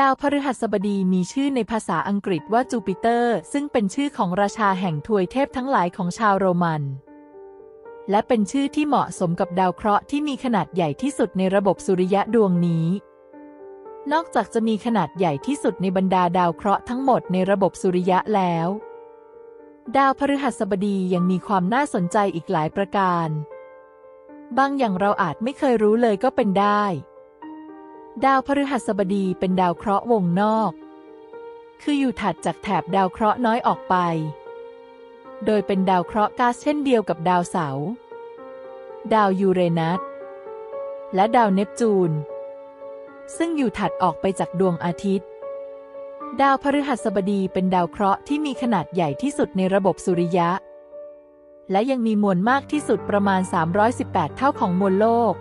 ดาวพฤหัสบดีมีชื่อในภาษาอังกฤษว่าจูปิเตอร์ ซึ่งเป็นชื่อของราชาแห่งทวยเทพทั้งหลายของชาวโรมัน และเป็นชื่อที่เหมาะสมกับดาวเคราะห์ที่มีขนาดใหญ่ที่สุดในระบบสุริยะดวงนี้ นอกจากจะมีขนาดใหญ่ที่สุดในบรรดาดาวเคราะห์ทั้งหมดในระบบสุริยะแล้ว ดาวพฤหัสบดียังมีความน่าสนใจอีกหลายประการ บางอย่างเราอาจไม่เคยรู้เลยก็เป็นได้ ดาวพฤหัสบดีเป็นดาวเคราะห์วงนอก คืออยู่ถัดจากแถบดาวเคราะห์น้อยออกไป โดยเป็นดาวเคราะห์ก๊าซเช่นเดียวกับดาวเสาร์ ดาวยูเรนัส และดาวเนปจูน ซึ่งอยู่ถัดออกไปจากดวงอาทิตย์ ดาวพฤหัสบดีเป็นดาวเคราะห์ที่มีขนาดใหญ่ที่สุดในระบบสุริยะ และยังมีมวลมากที่สุดประมาณ 318 เท่าของมวลโลก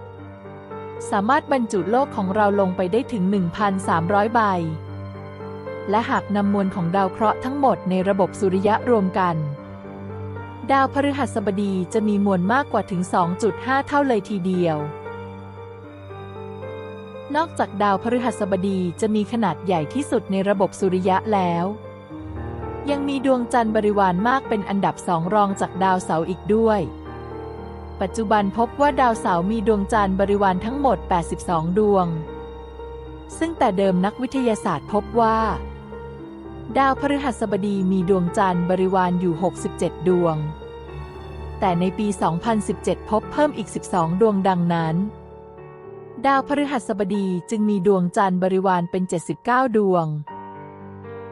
สามารถบรรจุโลกของเราลงไปได้ถึง 1,300 ใบ และหากนำมวลของดาวเคราะห์ทั้งหมดในระบบสุริยะรวมกัน ดาวพฤหัสบดีจะมีมวลมากกว่าถึง 2.5 เท่าเลยทีเดียว นอกจากดาวพฤหัสบดีจะมีขนาดใหญ่ที่สุดในระบบสุริยะแล้ว ยังมีดวงจันทร์บริวารมากเป็นอันดับสองรองจากดาวเสาร์อีกด้วย ปัจจุบันพบว่าดาวเสาร์มีดวงจันทร์บริวารทั้งหมด 82 ดวง ซึ่งแต่เดิมนักวิทยาศาสตร์พบว่า ดาวพฤหัสบดีมีดวงจันทร์บริวารอยู่ 67 ดวง แต่ในปี 2017 พบเพิ่มอีก 12 ดวงดังนั้น ดาวพฤหัสบดีจึงมีดวงจันทร์บริวารเป็น 79 ดวง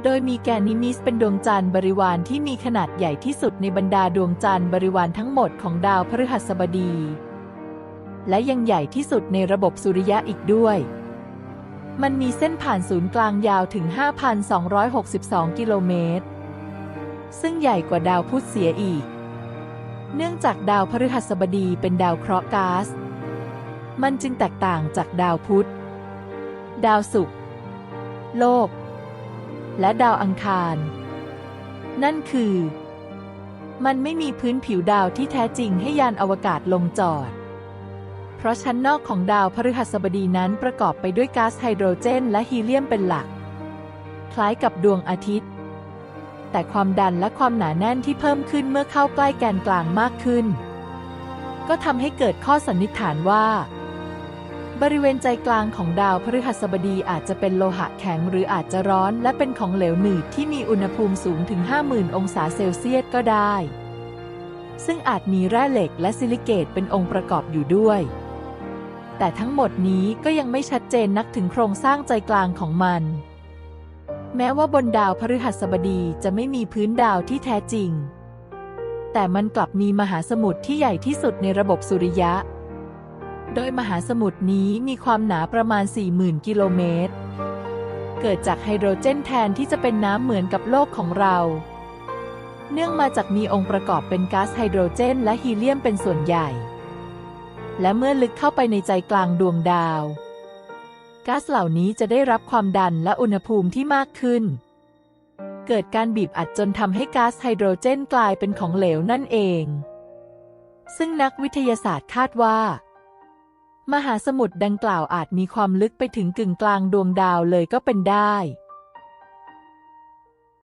โดยมีแกนิมิสเป็นดวงจันทร์บริวารที่มีขนาดใหญ่ที่สุดในบรรดาดวงจันทร์บริวารทั้งหมดของดาวพฤหัสบดี และยังใหญ่ที่สุดในระบบสุริยะอีกด้วย มันมีเส้นผ่านศูนย์กลางยาวถึง 5,262 กิโลเมตร ซึ่งใหญ่กว่าดาวพุธเสียอีก เนื่องจากดาวพฤหัสบดีเป็นดาวเคราะห์ก๊าซ มันจึงแตกต่างจากดาวพุธ ดาวศุกร์ โลก และดาวอังคาร นั่นคือ มันไม่มีพื้นผิวดาวที่แท้จริงให้ยานอวกาศลงจอด เพราะชั้นนอกของดาวพฤหัสบดีนั้นประกอบไปด้วยก๊าซไฮโดรเจน และฮีเลียมเป็นหลัก คล้ายกับดวงอาทิตย์ แต่ความดันและความหนาแน่นที่เพิ่มขึ้นเมื่อเข้าใกล้แกนกลางมากขึ้น ก็ทำให้เกิดข้อสันนิษฐานว่า บริเวณใจกลางของดาวพฤหัสบดีอาจจะเป็นโลหะแข็งหรืออาจจะร้อนและเป็นของเหลวหนืดที่มีอุณหภูมิสูงถึง 50,000 องศาเซลเซียสก็ได้ ซึ่งอาจมีแร่เหล็กและซิลิเกตเป็นองค์ประกอบอยู่ด้วย แต่ทั้งหมดนี้ก็ยังไม่ชัดเจนนักถึงโครงสร้างใจกลางของมัน แม้ว่าบนดาวพฤหัสบดีจะไม่มีพื้นดาวที่แท้จริง แต่มันกลับมีมหาสมุทรที่ใหญ่ที่สุดในระบบสุริยะ โดยมหาสมุทรนี้มีความหนาประมาณ 40,000 กิโลเมตร เกิดจากไฮโดรเจนแทนที่จะเป็นน้ำเหมือนกับโลกของเรา เนื่องมาจากมีองค์ประกอบเป็นก๊าซไฮโดรเจน และฮีเลียมเป็นส่วนใหญ่ และเมื่อลึกเข้าไปในใจกลางดวงดาว ก๊าซเหล่านี้จะได้รับความดันและอุณหภูมิที่มากขึ้น เกิดการบีบอัดจนทำให้ก๊าซไฮโดรเจนกลายเป็นของเหลวนั่นเอง ซึ่งนักวิทยาศาสตร์คาดว่า มหาสมุทรดังกล่าวอาจมีความลึกไปถึงกึ่งกลางดวงดาวเลยก็เป็นได้